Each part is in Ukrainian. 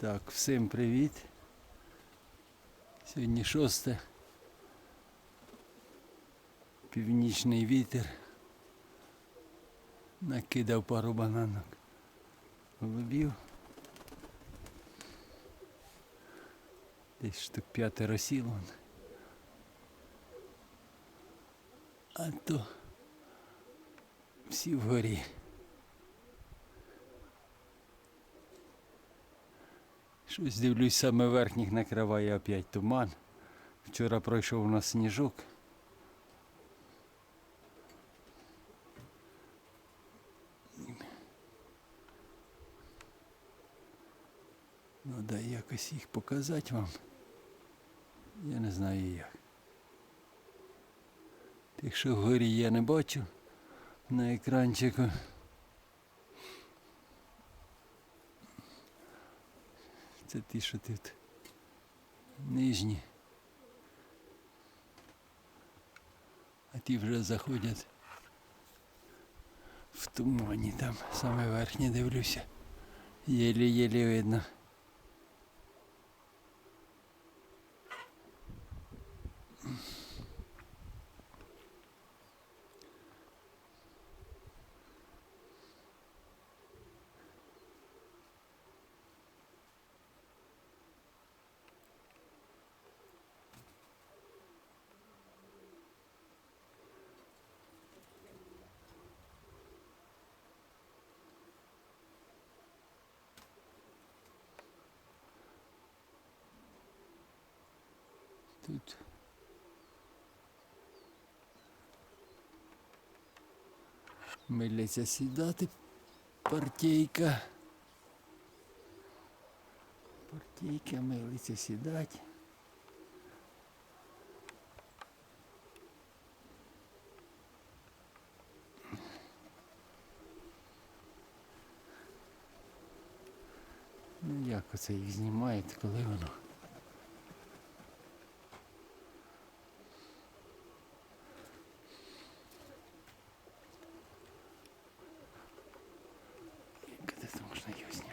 Так, всім привіт. Сьогодні шосте. Північний вітер. Накидав пару бананок. Голубів. Десь штук сіл. вон. А то всі вгорі. Щось дивлюсь, саме верхніх накриває опять туман. Вчора пройшов у нас сніжок. Ну дай якось їх показати вам. Я не знаю як. Тих, що вгорі я не бачу на екранчику. Це ті, що тут нижні. А ті вже заходять в тумані там, саме верхнє дивлюся. Єлі-єлі видно. Тут миляться сідати партійка. Партійка милиться сідати. Ну як оце їх знімають, коли воно? Як це можна його зняти?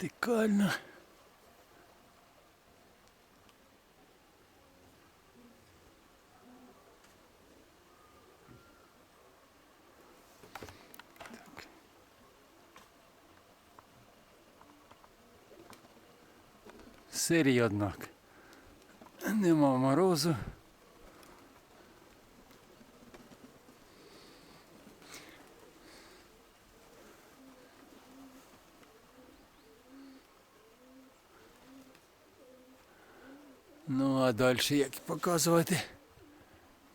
Вертикально. Сирій, однак. Нема морозу. Ну, а далі як показувати?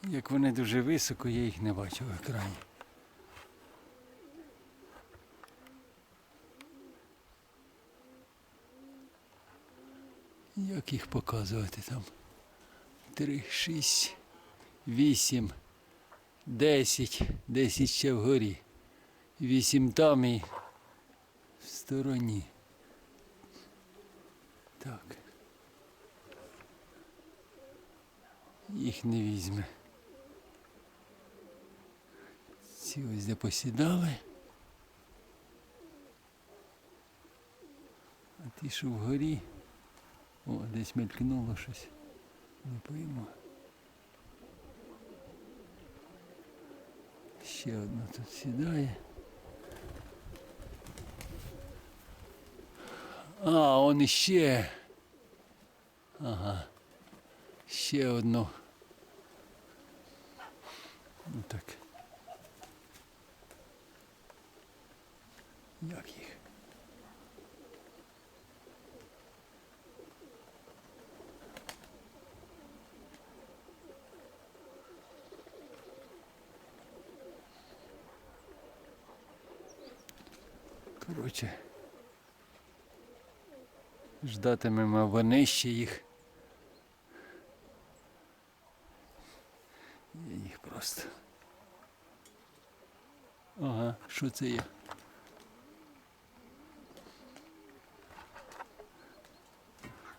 Як вони дуже високо, я їх не бачу в екрані. Як їх показувати там? Три, шість, вісім, десять, десять ще вгорі. Вісім там і в стороні. Так. Їх не візьме. Ці ось де посідали. А ті, що вгорі, о, десь мелькнуло щось. Не пойму. Ще одна тут сідає. А, он іще. Ага. Ще одну. Ну так. Як їх? Коротше. Ждатимемо вони ще їх. Я їх просто. Ага, що це є?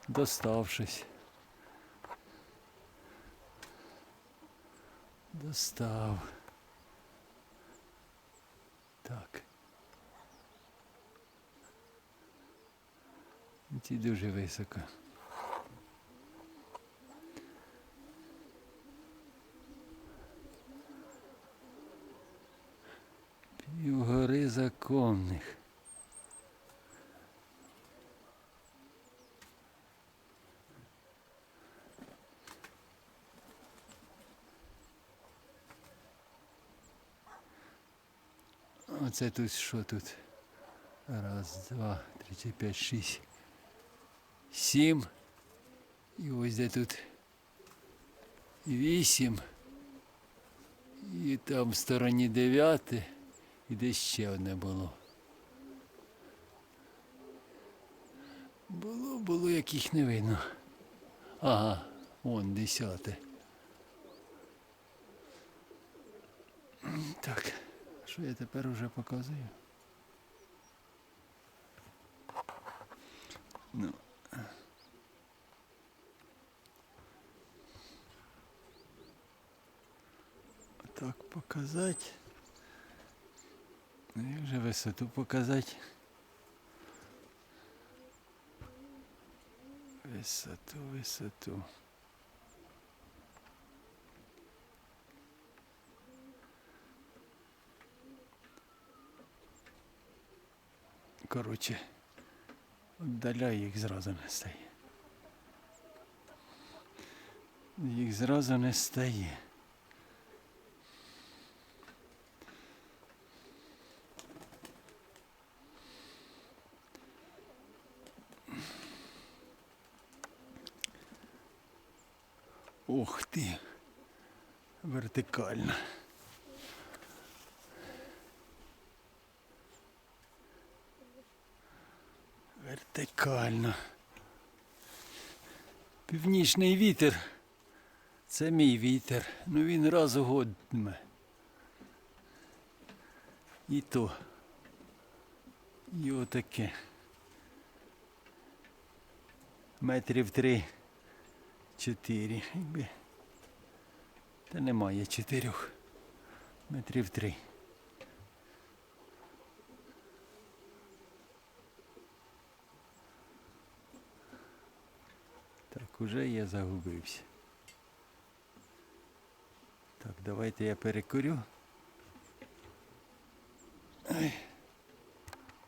Достав щось. Достав. Так. Ці дуже високо. Півгори законних. Оце тут що тут? Раз, два, три, чотири, п'ять, шість. Сім. І ось де тут вісім. І там в стороні дев'яте. І десь ще одне було. Було, було, яких не видно. Ага, вон десяте. Так, що я тепер уже показую? Ну. Так показати. Ну, як же висоту показати? Висоту, висоту. Коротше, віддаляй їх зразу не стає. Їх зразу не стає. Ух ти. Вертикально. Вертикально. Північний вітер. Це мій вітер. Ну він раз у год. І то. І отаке. Метрів три. Чотири. Та немає чотирьох. Метрів три. Так, уже я загубився. Так, давайте я перекурю. Ой.